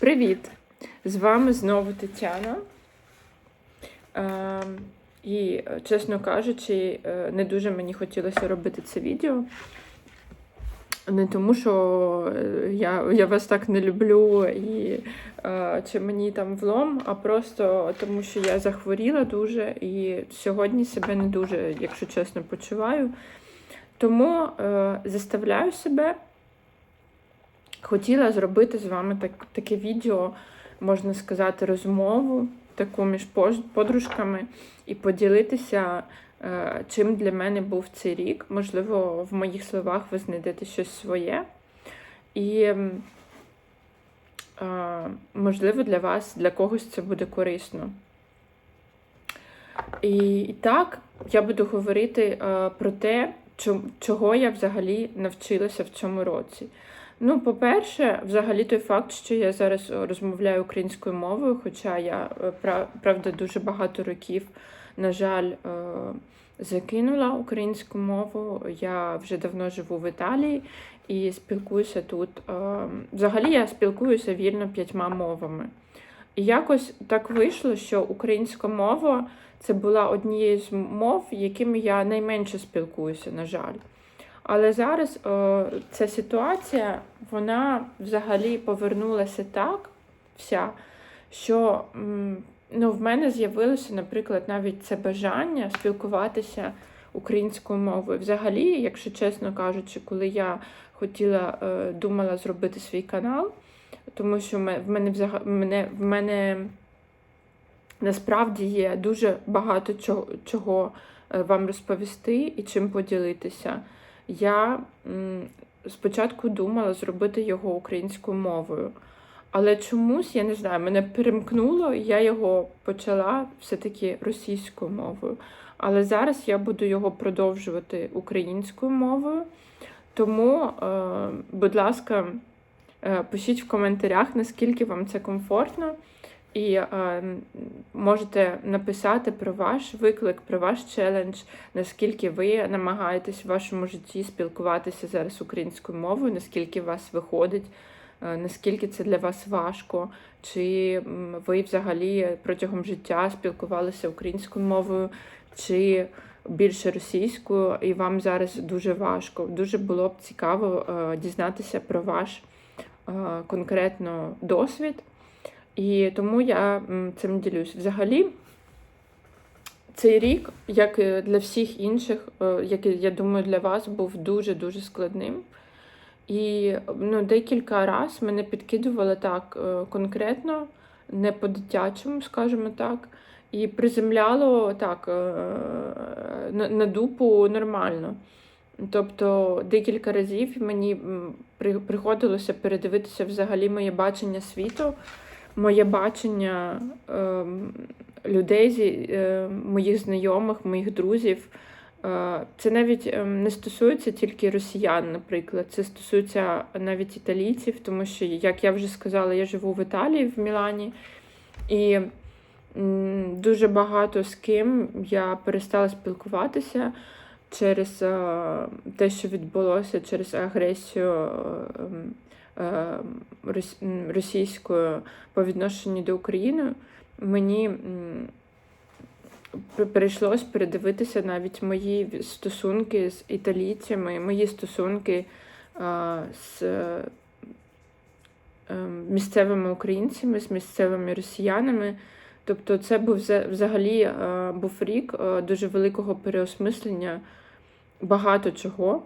Привіт! З вами знову Тетяна. Е, і, чесно кажучи, е, не дуже мені хотілося робити це відео. Не тому, що е, я я вас так не люблю і е, чи мені там влом, а просто тому, що я захворіла дуже і сьогодні себе не дуже, якщо чесно, почуваю. Тому е, заставляю себе Хотіла зробити з вами так, таке відео, можна сказати, розмову таку між подружками і поділитися, е, чим для мене був цей рік. Можливо, в моїх словах ви знайдете щось своє. І, е, можливо, для вас, для когось це буде корисно. І, і так, я буду говорити е, про те, чого я взагалі навчилася в цьому році. Ну, по-перше, взагалі той факт, що я зараз розмовляю українською мовою, хоча я е, правда дуже багато років, на жаль, е, закинула українську мову. Я вже давно живу в Італії і спілкуюся тут. Е, взагалі я спілкуюся вільно п'ятьма мовами. І якось так вийшло, що українська мова це була однією з мов, якими я найменше спілкуюся, на жаль. Але зараз о, ця ситуація, вона взагалі повернулася так, вся, що ну, в мене з'явилося, наприклад, навіть це бажання спілкуватися українською мовою. Взагалі, якщо чесно кажучи, коли я хотіла, е, думала зробити свій канал, тому що в мене в мене, в мене насправді є дуже багато чого, чого е, вам розповісти і чим поділитися я спочатку думала зробити його українською мовою. Але чомусь, я не знаю, мене перемкнуло, я його почала все-таки російською мовою. Але зараз я буду його продовжувати українською мовою. Тому, е, будь ласка, е, пишіть в коментарях, наскільки вам це комфортно. І е, можете написати про ваш виклик, про ваш челендж, наскільки ви намагаєтесь в вашому житті спілкуватися зараз українською мовою, наскільки вас виходить, е, наскільки це для вас важко, чи ви взагалі протягом життя спілкувалися українською мовою, чи більше російською, і вам зараз дуже важко. Дуже було б цікаво е, дізнатися про ваш е, конкретно досвід. І тому я цим ділюсь. Взагалі, цей рік, як для всіх інших, е, як я думаю, для вас, був дуже-дуже складним. І ну, декілька разів мене підкидували так е, конкретно, не по-дитячому, скажімо так, і приземляло так е, на дупу нормально. Тобто декілька разів мені приходилося передивитися взагалі моє бачення світу моє бачення е, людей, е, моїх знайомих, моїх друзів. Е, це навіть е, не стосується тільки росіян, наприклад, це стосується навіть італійців, тому що, як я вже сказала, я живу в Італії, в Мілані, і дуже багато з ким я перестала спілкуватися через е, те, що відбулося, через агресію. Е, Е, російською по відношенню до України, мені прийшлось передивитися навіть мої стосунки з італійцями, мої стосунки з е, місцевими українцями, з місцевими росіянами. Тобто, це був взагалі е, був рік дуже великого переосмислення багато чого.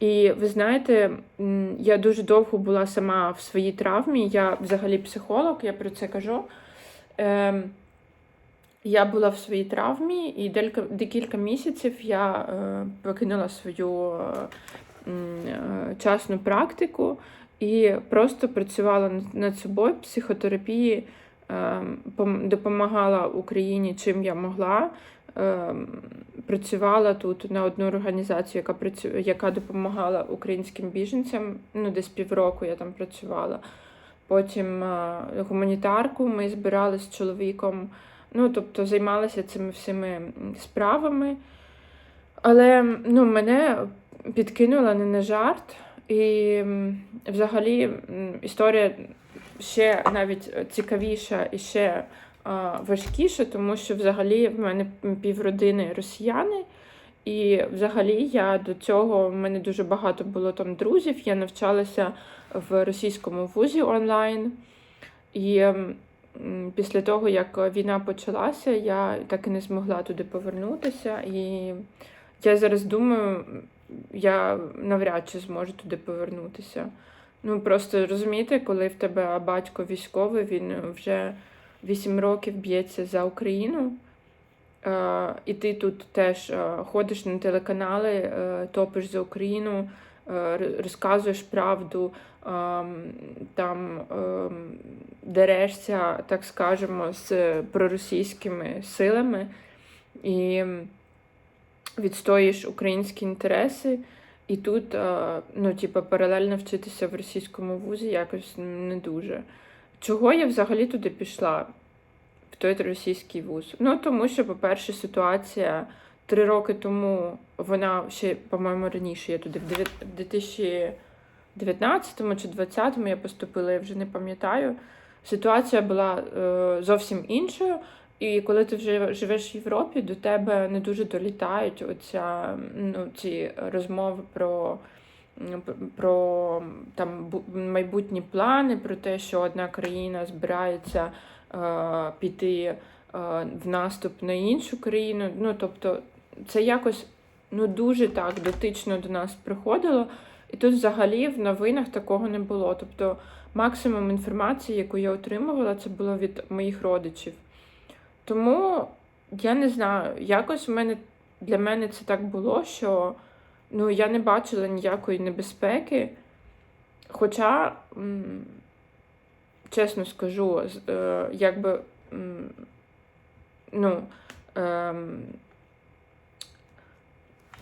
І ви знаєте, я дуже довго була сама в своїй травмі. Я взагалі психолог, я про це кажу. Ем, я була в своїй травмі, і декілька місяців я е, покинула свою е, частну практику і просто працювала над собою психотерапії, ем, допомагала Україні чим я могла. Ем, працювала тут на одну організацію, яка працю... яка допомагала українським біженцям. Ну, десь півроку я там працювала. Потім е, гуманітарку ми збирали з чоловіком. Ну, тобто займалася цими всіми справами. Але ну, мене підкинула не на жарт. І взагалі історія ще навіть цікавіша і ще а, важкіша, тому що взагалі в мене півродини росіяни. І взагалі я до цього в мене дуже багато було там друзів. Я навчалася в російському вузі онлайн. І після того, як війна почалася, я так і не змогла туди повернутися. І я зараз думаю, я навряд чи зможу туди повернутися. Ну просто розумієте, коли в тебе батько військовий, він вже 8 років б'ється за Україну. Е, і ти тут теж е, ходиш на телеканали, е, топиш за Україну, розказуєш правду, ем, там ем, дерешся, так скажемо, з проросійськими силами і відстоїш українські інтереси. І тут, ну, типу, паралельно вчитися в російському вузі якось не дуже. Чого я взагалі туди пішла? в той російський вуз. Ну тому що, по-перше, ситуація три роки тому, вона ще, по-моєму, раніше я туди в 2019 чи 2020 я поступила, я вже не пам'ятаю. Ситуація була е, зовсім іншою. І коли ти вже живеш в Європі, до тебе не дуже долітають оця, ну, ці розмови про, про там, майбутні плани, про те, що одна країна збирається е, піти е, в наступ на іншу країну. Ну, тобто, це якось ну, дуже так дотично до нас приходило. І тут взагалі в новинах такого не було. Тобто, максимум інформації, яку я отримувала, це було від моїх родичів. Тому я не знаю, якось в мене для мене це так було, що ну, я не бачила ніякої небезпеки. Хоча, чесно скажу, е, якби ну, ем,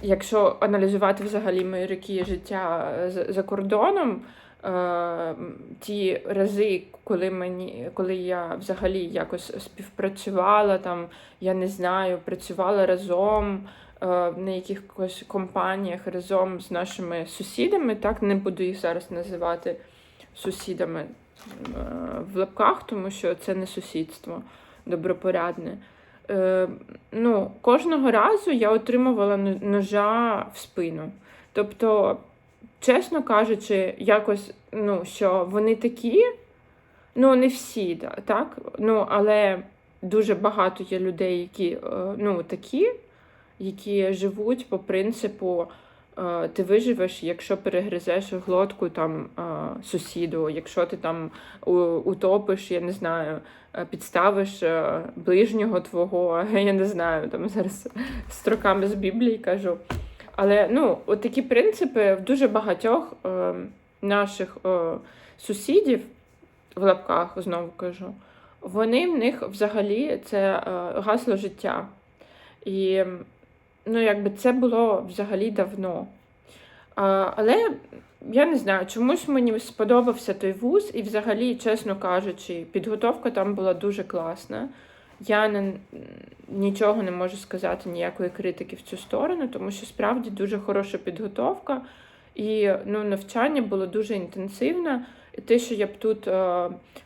якщо аналізувати взагалі мої роки життя за, за кордоном, е, ті рази, коли мені, коли я взагалі якось співпрацювала, там, я не знаю, працювала разом е, на якихось компаніях разом з нашими сусідами, так не буду їх зараз називати сусідами е, в лапках, тому що це не сусідство добропорядне. Е, ну, кожного разу я отримувала ножа в спину. Тобто, чесно кажучи, якось, ну, що вони такі, ну, не всі, так? Ну, але дуже багато є людей, які е, ну, такі, які живуть по принципу. е, Ти виживеш, якщо перегризеш глотку там е, сусіду, якщо ти там утопиш, я не знаю, е, підставиш ближнього твого, я не знаю, там зараз строками з Біблії кажу. Але ну, от такі принципи в дуже багатьох наших сусідів, в лапках знову кажу, вони в них взагалі це гасло життя. І ну, якби це було взагалі давно. А, але я не знаю, чомусь мені сподобався той вуз, і взагалі, чесно кажучи, підготовка там була дуже класна. Я не, нічого не можу сказати, ніякої критики в цю сторону, тому що справді дуже хороша підготовка, і ну, навчання було дуже інтенсивне. І те, що я б тут е,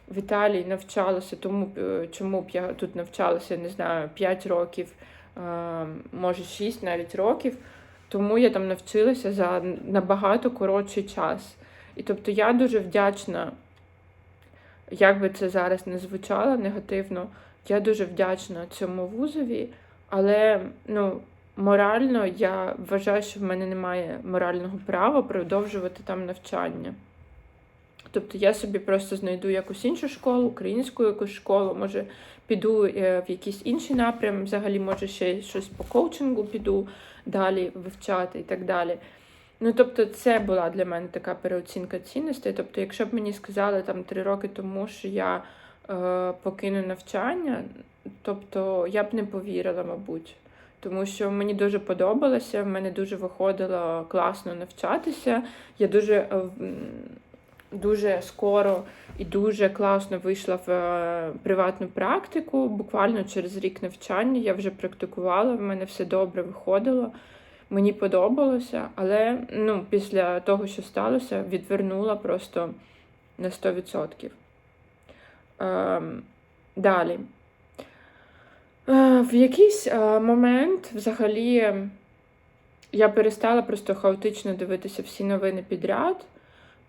в Італії навчалася, тому е, чому б я тут навчалася, не знаю, 5 років, може 6 навіть років, тому я там навчилася за набагато коротший час. І тобто я дуже вдячна, як би це зараз не звучало негативно, я дуже вдячна цьому вузові, але ну, морально я вважаю, що в мене немає морального права продовжувати там навчання. Тобто я собі просто знайду якусь іншу школу, українську якусь школу, може піду е, в якийсь інший напрям, взагалі, може ще щось по коучингу піду далі вивчати і так далі. Ну, тобто, це була для мене така переоцінка цінностей. Тобто, якщо б мені сказали там три роки тому, що я е, покину навчання, тобто я б не повірила, мабуть. Тому що мені дуже подобалося, в мене дуже виходило класно навчатися. Я дуже, е, дуже скоро і дуже класно вийшла в е, приватну практику. Буквально через рік навчання я вже практикувала, в мене все добре виходило. Мені подобалося, але ну, після того, що сталося, відвернула просто на 100%. Ем, далі. Е, в якийсь е, момент взагалі я перестала просто хаотично дивитися всі новини підряд,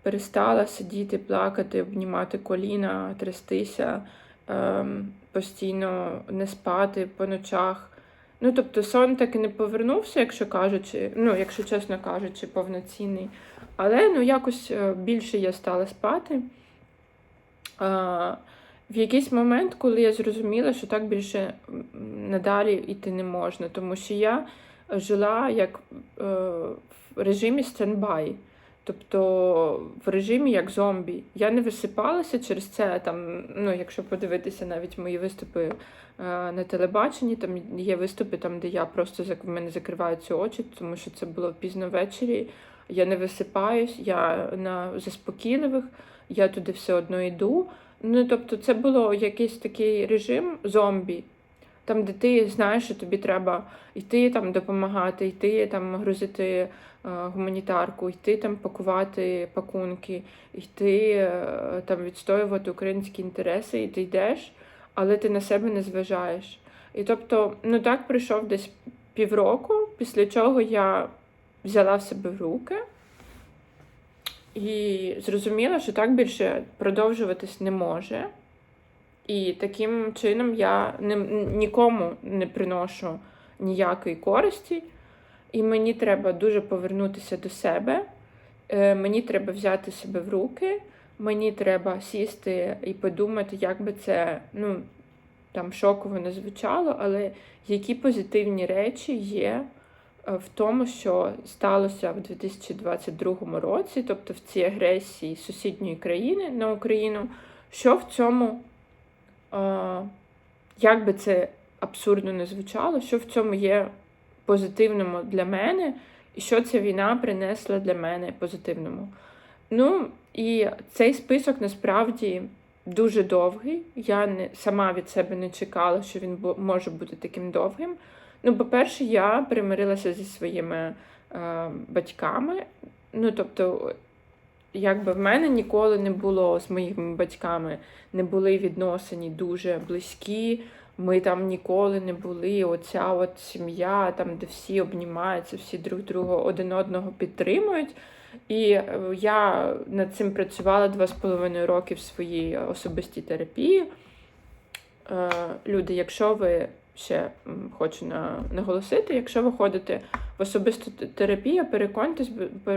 перестала сидіти, плакати, обнімати коліна, трястися, ем, постійно не спати по ночах. Ну, тобто, сон так і не повернувся, якщо кажучи, ну, якщо чесно кажучи, повноцінний. Але ну, якось е, більше я стала спати. А, в якийсь момент, коли я зрозуміла, що так більше надалі йти не можна, тому що я жила як е, в режимі стендбай, тобто в режимі як зомбі. Я не висипалася через це. Там, ну, якщо подивитися навіть мої виступи е, на телебаченні, там є виступи, там, де я просто в мене закриваються очі, тому що це було пізно ввечері. Я не висипаюсь, я на заспокійливих, я туди все одно йду. Ну, тобто, це було якийсь такий режим зомбі, там, де ти знаєш, що тобі треба йти там допомагати, йти там грузити е, гуманітарку, йти там пакувати пакунки, йти е, там відстоювати українські інтереси, і ти йдеш, але ти на себе не зважаєш. І тобто, ну так пройшов десь півроку, після чого я взяла в себе в руки. І зрозуміла, що так більше продовжуватись не може. І таким чином я не, нікому не приношу ніякої користі, і мені треба дуже повернутися до себе. Е, Мені треба взяти себе в руки, мені треба сісти і подумати, як би це ну, там шоково не звучало, але які позитивні речі є е, в тому, що сталося в 2022 році, тобто в цій агресії сусідньої країни на Україну, що в цьому як би це абсурдно не звучало, що в цьому є позитивному для мене, і що ця війна принесла для мене позитивному. Ну, і цей список насправді дуже довгий. Я не, сама від себе не чекала, що він бу- може бути таким довгим. Ну, по-перше, я примирилася зі своїми е, батьками. Ну, тобто, якби в мене ніколи не було з моїми батьками, не були відносини дуже близькі. Ми там ніколи не були. Оця от сім'я, там, де всі обнімаються, всі друг друга один одного підтримують. І е, я над цим працювала два з половиною роки в своїй особистій терапії. Е, Люди, якщо ви ще хочу на, наголосити, якщо ви ходите в особисту терапію,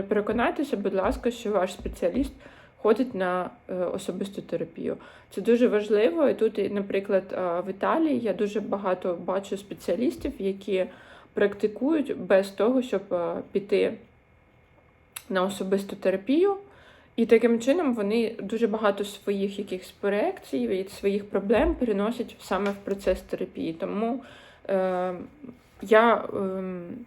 переконайтеся, будь ласка, що ваш спеціаліст ходить на е, особисту терапію. Це дуже важливо. І тут, наприклад, в Італії я дуже багато бачу спеціалістів, які практикують без того, щоб піти на особисту терапію. І таким чином вони дуже багато своїх якихось проекцій і своїх проблем переносять саме в процес терапії. Тому е, я е,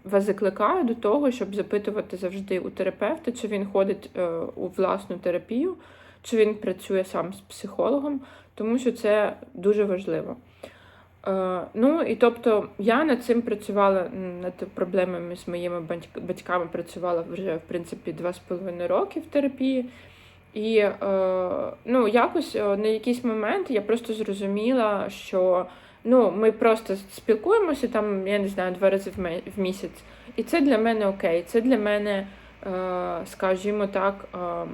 вас закликаю до того, щоб запитувати завжди у терапевта, чи він ходить е, у власну терапію, чи він працює сам з психологом, тому що це дуже важливо. Е, ну і тобто я над цим працювала над проблемами з моїми батьками, працювала вже в принципі два з половиною роки в терапії. І е, ну, якось е, на якийсь момент я просто зрозуміла, що ну, ми просто спілкуємося там, я не знаю, два рази в місяць. І це для мене окей. Це для мене, скажімо так, ем,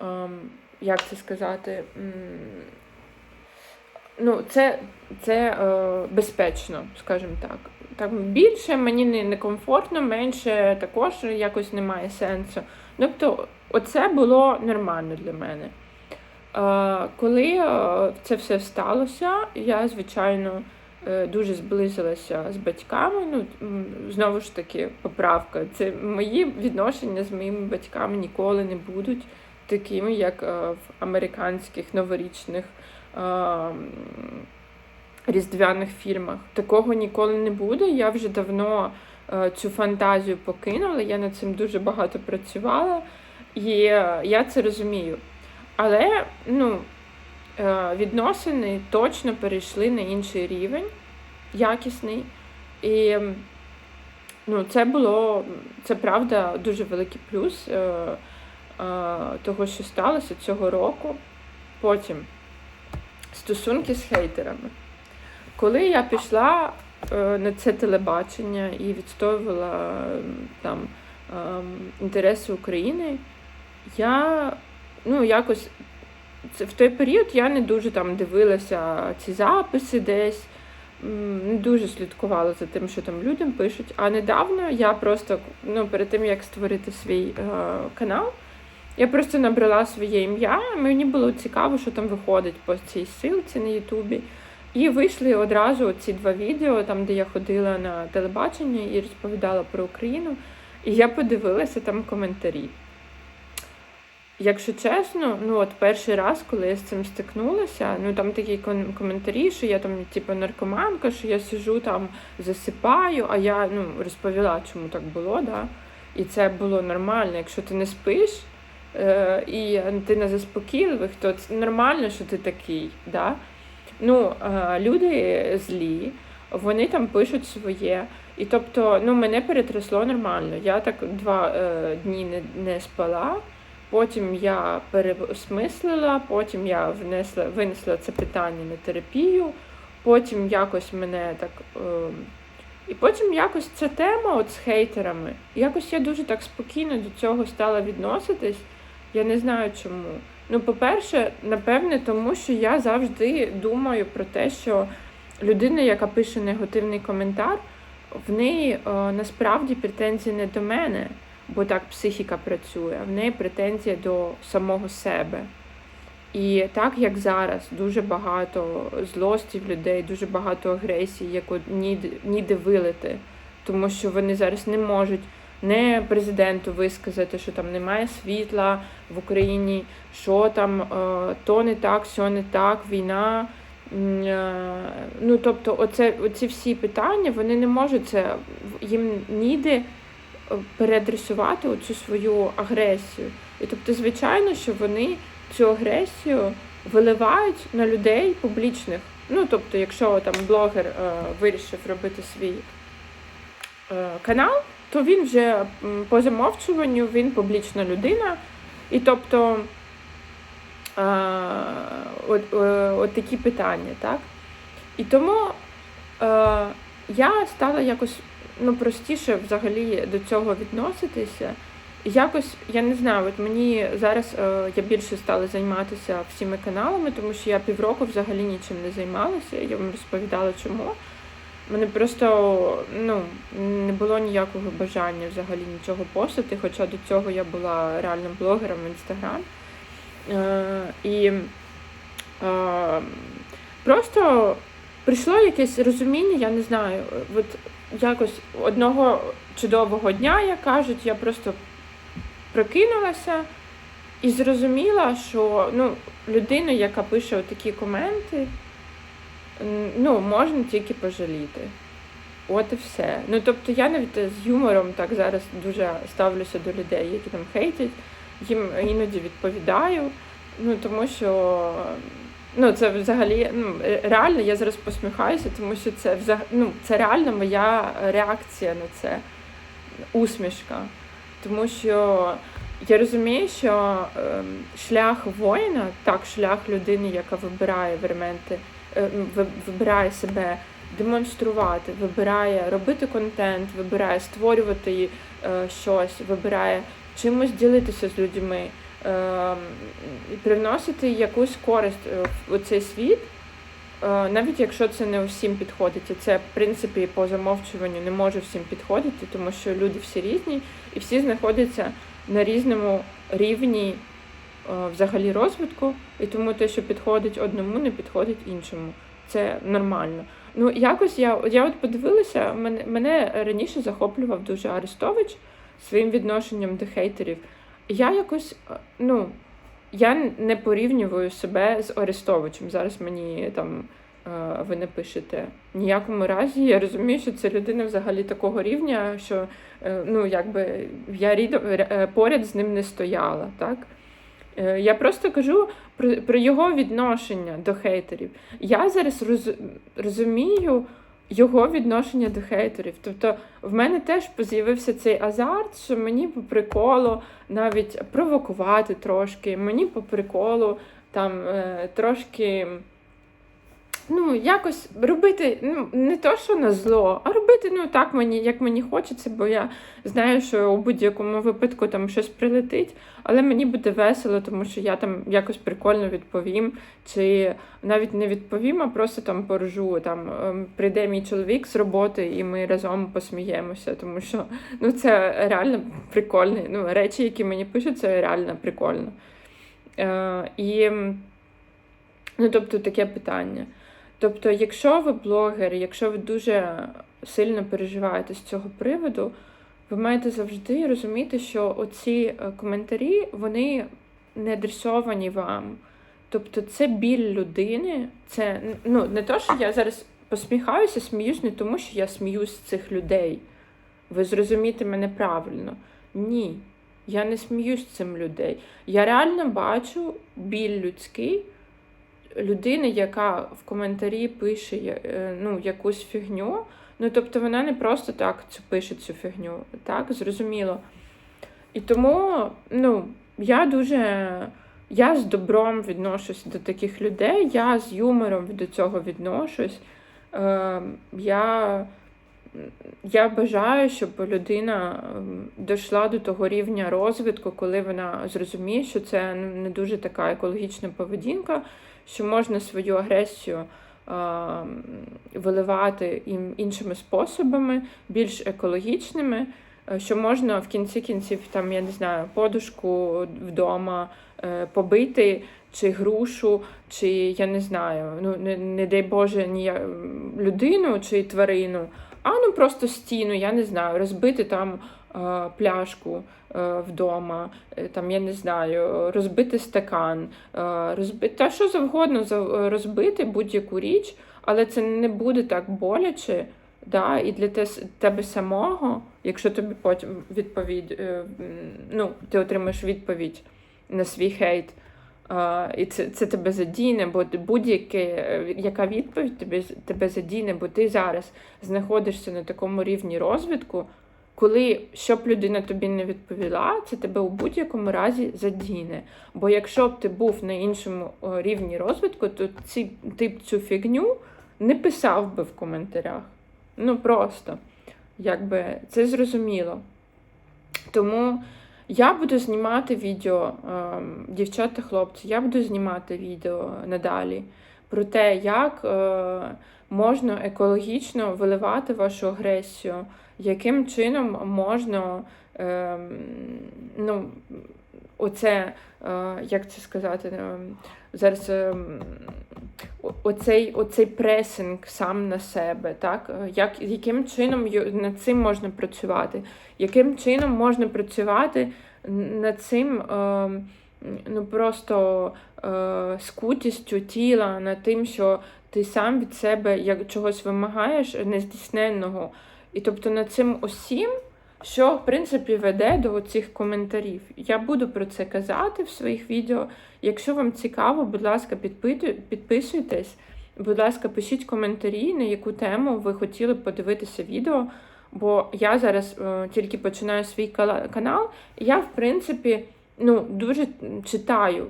ем, як це сказати? Ну, це, це е, безпечно, скажімо так. Так більше мені не, не менше також якось немає сенсу. Тобто, оце було нормально для мене. Е, коли е, це все сталося, я, звичайно, е, дуже зблизилася з батьками. Ну, знову ж таки, поправка. Це мої відношення з моїми батьками ніколи не будуть такими, як е, в американських новорічних різдвяних фільмах. Такого ніколи не буде. Я вже давно е, цю фантазію покинула, я над цим дуже багато працювала, і е, я це розумію. Але ну, е, відносини точно перейшли на інший рівень, якісний. І Ну, це було, це правда дуже великий плюс е, е, того, що сталося цього року. Потім стосунки з хейтерами. Коли я пішла е, на це телебачення і відстоювала там е, інтереси України, я ну, якось в той період я не дуже там дивилася ці записи десь, не дуже слідкувала за тим, що там людям пишуть. А недавно я просто, ну, перед тим як створити свій е, канал, я просто набрала своє ім'я. Мені було цікаво, що там виходить по цій силці на Ютубі. І вийшли одразу ці два відео, там, де я ходила на телебачення і розповідала про Україну. І я подивилася там коментарі. Якщо чесно, ну от перший раз, коли я з цим стикнулася, ну там такі коментарі, що я там, типу, наркоманка, що я сижу там, засипаю, а я ну, розповіла, чому так було, да? і це було нормально. Якщо ти не спиш і ти не заспокійливих, то це нормально, що ти такий. Да? Ну, е, люди злі, вони там пишуть своє. І тобто, ну, мене перетрясло нормально. Я так два е, дні не, не спала. Потім я переосмислила, потім я внесла, винесла це питання на терапію, потім якось мене так. Е, і потім якось ця тема от з хейтерами. Якось я дуже так спокійно до цього стала відноситись. Я не знаю чому. Ну, по-перше, напевне, тому що я завжди думаю про те, що людина, яка пише негативний коментар, в неї е, насправді претензії не до мене, бо так психіка працює, в неї претензія до самого себе. І так як зараз дуже багато злості в людей, дуже багато агресії, яку ніде, ніде вилити, тому що вони зараз не можуть не президенту висказати, що там немає світла в Україні, що там е, то не так, сьо не так, війна. Е, Ну, тобто, оце, оці всі питання вони не можуть це їм ніде е, переадресувати оцю свою агресію. І тобто, звичайно, що вони цю агресію виливають на людей публічних. Ну, тобто, якщо там блогер е, вирішив робити свій е, канал, то він вже по замовчуванню він публічна людина. І тобто е, от, е, от такі питання, так? І тому е, я стала якось ну, простіше взагалі до цього відноситися. Якось, я не знаю, от мені зараз е, я більше стала займатися всіми каналами, тому що я півроку взагалі нічим не займалася. Я вам розповідала чому. Мене просто ну, не було ніякого бажання взагалі нічого постити, хоча до цього я була реальним блогером в інстаграм. Е, і е, просто прийшло якесь розуміння, я не знаю, от якось одного чудового дня, як кажуть, я просто прокинулася і зрозуміла, що ну, людина, яка пише такі коменти, ну, можна тільки пожаліти. От і все. Ну тобто я навіть з юмором так зараз дуже ставлюся до людей, які там хейтять, їм іноді відповідаю. Ну тому що ну це взагалі ну, е, реально я зараз посміхаюся, тому що це взаг... ну, це реально моя реакція на це усмішка. Тому що я розумію, що ем, шлях воїна, так, шлях людини, яка вибирає верменти, е, вибирає себе демонструвати, вибирає робити контент, вибирає створювати е, щось, вибирає чимось ділитися з людьми, ем, привносити якусь користь е, в цей світ. Е, Навіть якщо це не усім підходить, і це в принципі по замовчуванню не може всім підходити, тому що люди всі різні і всі знаходяться на різному рівні е, взагалі розвитку, і тому те, що підходить одному, не підходить іншому. Це нормально. Ну, якось я, я от подивилася, мене, мене раніше захоплював дуже Арестович своїм відношенням до хейтерів. Я якось, е, ну, я не порівнюю себе з Арестовичем. Зараз мені там е, ви не пишете. Ніякому разі я розумію, що це людина взагалі такого рівня, що е, ну, якби я рідом, е, поряд з ним не стояла. Так? Е, Я просто кажу про, про його відношення до хейтерів. Я зараз роз, розумію, його відношення до хейтерів. Тобто в мене теж з'явився цей азарт, що мені по приколу навіть провокувати трошки, мені по приколу там е, трошки. Ну, якось робити ну, не то, що на зло, а робити ну так мені, як мені хочеться, бо я знаю, що у будь-якому випадку там щось прилетить, але мені буде весело, тому що я там якось прикольно відповім, чи навіть не відповім, а просто там поржу. Там ем, прийде мій чоловік з роботи, і ми разом посміємося, тому що ну це реально прикольно. Ну, речі, які мені пишуть, це реально прикольно. Е, і ну, тобто таке питання. Тобто, якщо ви блогер, якщо ви дуже сильно переживаєте з цього приводу, ви маєте завжди розуміти, що оці е, коментарі вони не адресовані вам. Тобто це біль людини, це ну, не то, що я зараз посміхаюся, сміюсь не тому, що я сміюсь з цих людей. Ви зрозумієте мене правильно. Ні. Я не сміюсь цим людей. Я реально бачу біль людський людини, яка в коментарі пише е, ну, якусь фігню. Ну, тобто вона не просто так пише цю фігню, так, зрозуміло. І тому, ну, я дуже. Я з добром відношусь до таких людей, я з юмором до цього відношусь. Е, Я я бажаю, щоб людина ем, дійшла до того рівня розвитку, коли вона зрозуміє, що це не дуже така екологічна поведінка, що можна свою агресію виливати іншими способами, більш екологічними, е, що можна в кінці кінців, там, я не знаю, подушку вдома е, побити, чи грушу, чи я не знаю, ну не, не дай Боже, ні людину чи тварину, а ну просто стіну, я не знаю, розбити там е, пляшку е, вдома, е, там, я не знаю, розбити стакан, е, розбити та що завгодно розбити будь-яку річ, але це не буде так боляче. Да, І для тебе самого, якщо тобі потім відповідь, е, ну, ти отримаєш відповідь на свій хейт, і це це тебе задійне, бо будь-яка яка відповідь тебе, тебе задійне, бо ти зараз знаходишся на такому рівні розвитку, коли щоб людина тобі не відповіла, це тебе у будь-якому разі задійне. Бо якщо б ти був на іншому рівні розвитку, то ці, ти б цю фігню не писав би в коментарях. Ну просто, якби це зрозуміло. Тому. Я буду знімати відео, ем, дівчата, хлопці, я буду знімати відео надалі про те, як е, можна екологічно виливати вашу агресію, яким чином можна ем, ну, оце, е, як це сказати, ем, зараз оцей оцей пресинг сам на себе, так? Як, яким чином над цим можна працювати? Яким чином можна працювати над цим е, ну, просто е, скутістю тіла, над тим, що ти сам від себе як чогось вимагаєш нездійсненного. І тобто над цим усім що, в принципі, веде до цих коментарів. Я буду про це казати в своїх відео. Якщо вам цікаво, будь ласка, підписуйтесь. Будь ласка, пишіть коментарі, на яку тему ви хотіли б подивитися відео. Бо я зараз е, тільки починаю свій канал, я, в принципі, ну, дуже читаю.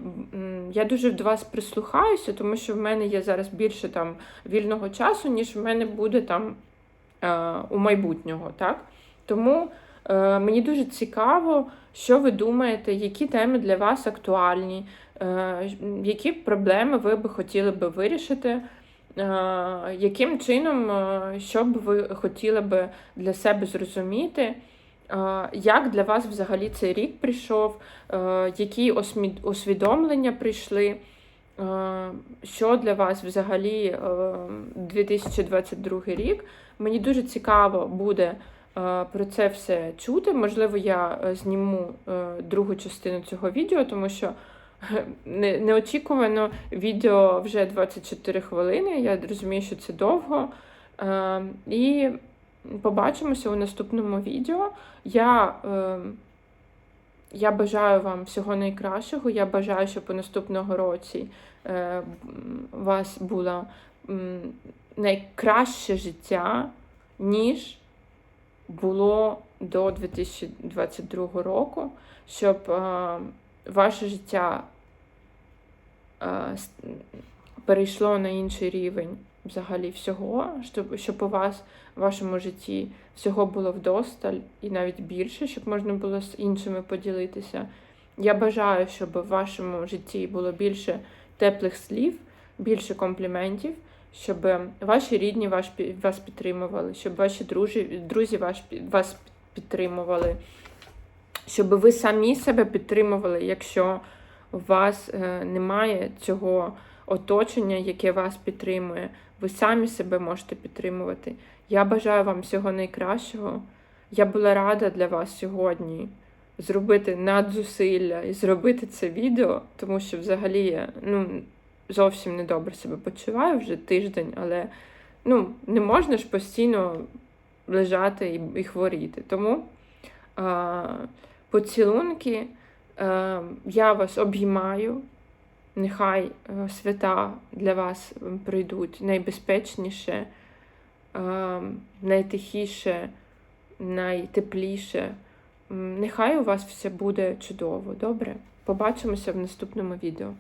Я дуже до вас прислухаюся, тому що в мене є зараз більше там вільного часу, ніж в мене буде там е, у майбутнього. так? Тому Е, мені дуже цікаво, що ви думаєте, які теми для вас актуальні, е, які проблеми ви би хотіли би вирішити, е, яким чином, що б ви хотіли би для себе зрозуміти, як для вас взагалі цей рік прийшов, які усвідомлення прийшли? Що для вас взагалі 2022 рік? Мені дуже цікаво буде про це все чути. Можливо, я е, зніму е, другу частину цього відео, тому що неочікувано відео вже 24 хвилини. Я розумію, що це довго. Е, і побачимося у наступному відео. Я я бажаю вам всього найкращого. Я бажаю, щоб у наступного році у вас була найкраще життя, ніж було до 2022 року, щоб е, ваше життя е, перейшло на інший рівень взагалі всього, щоб, щоб у вас в вашому житті всього було вдосталь і навіть більше, щоб можна було з іншими поділитися. Я бажаю, щоб в вашому житті було більше теплих слів, більше компліментів, щоб ваші рідні ваш, вас підтримували, щоб ваші друзі, друзі ваш, вас підтримували, щоб ви самі себе підтримували, якщо у вас е, немає цього оточення, яке вас підтримує. Ви самі себе можете підтримувати. Я бажаю вам всього найкращого. Я була рада для вас сьогодні зробити надзусилля і зробити це відео, тому що взагалі ну, зовсім не добре себе почуваю вже тиждень, але ну, не можна ж постійно лежати і, і хворіти. Тому а, поцілунки, а, я вас обіймаю. Нехай свята для вас прийдуть найбезпечніше, найтихіше, найтепліше. Нехай у вас все буде чудово. Добре? Побачимося в наступному відео.